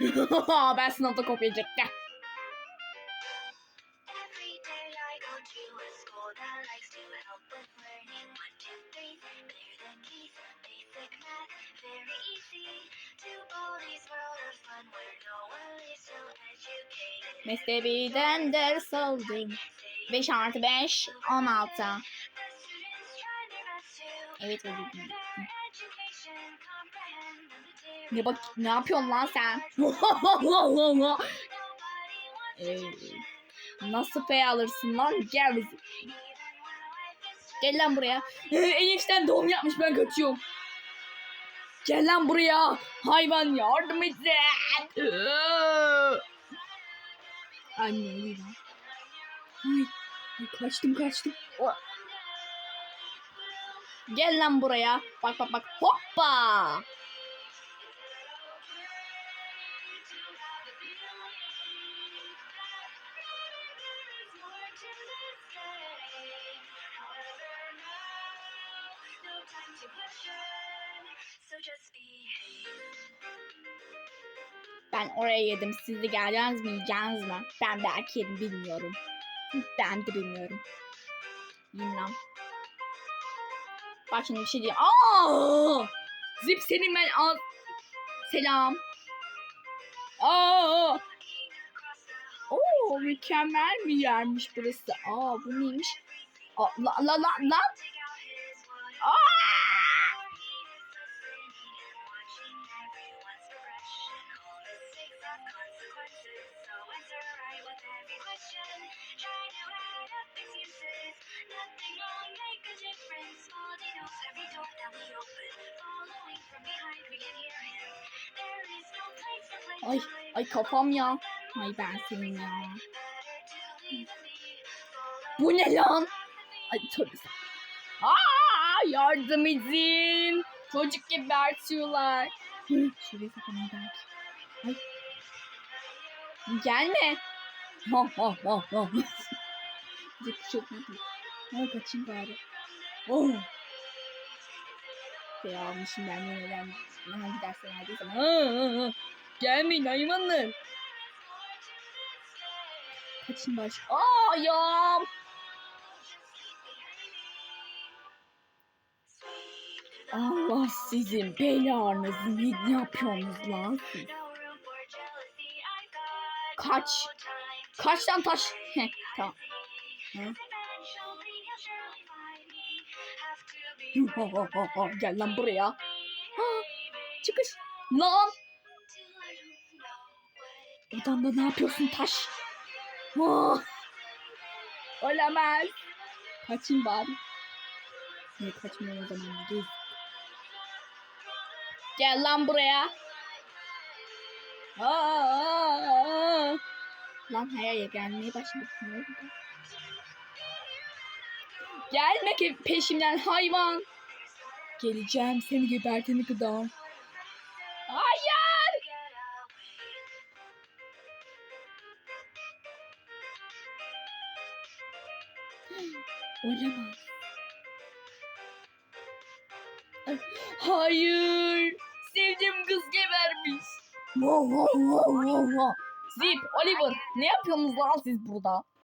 ben sınavda kopya çektim. Mektebi'den ders aldım. 5 artı 5, 16. The students try their best to Evet better Ne bak ne yapıyorsun lan sen? Ee. Nasıl F alırsın lan? Gel bizi. Gel lan buraya. Enişten doğum yapmış ben kaçıyorum. Gel lan buraya. Hayvan yardım etsin. Anne. Ay, ay kaçtım kaçtım. Gel lan buraya. Bak bak bak. Hoppa. Ben oraya yedim. Siz de geleceğiniz mi yiyeceğiniz mi? Ben belki yedim bilmiyorum. Ben de bilmiyorum. Lan. Bak şimdi bir şey diyeyim. Aa! Zip senin ben al. Selam. Aa! Oo mükemmel bir yermiş burası. Aa bu neymiş? Aa, la la la la. Aa! Ay ay kafam ya. Ay ben ya. Bu ne lan? Ay tövbe. Aa, yardım edin. Çocuk. Hı, Şuraya saklanayım belki. Ay. Gelme. Ha ha ha ha. Çok değil. Ama kaçayım bari. Oh. Şey almışım ben yeniden hangi dersten aldıysam. Ha, ha, ha. Gelmeyin hayvanlar. Kaçın baş. Aa ayağım. Allah sizin belanızı ne yapıyorsunuz lan siz? Kaç. Kaç tane taş? Heh, tamam. Ha. Gel lan buraya. Ha, çıkış. Lan. Odamda ne yapıyorsun taş? Ha. Olamaz. Kaçayım bari. Ne kaçmıyorum o zaman. Gel. Gel lan buraya. Aa, Lan hayır gelmeye başladı. Ne oldu? Gelme ki peşimden hayvan. Geleceğim seni gebertene kadar. Olamaz. Ay, Hayır. Sevdiğim kız gebermiş. Zip, Oliver ne yapıyorsunuz lan siz burada?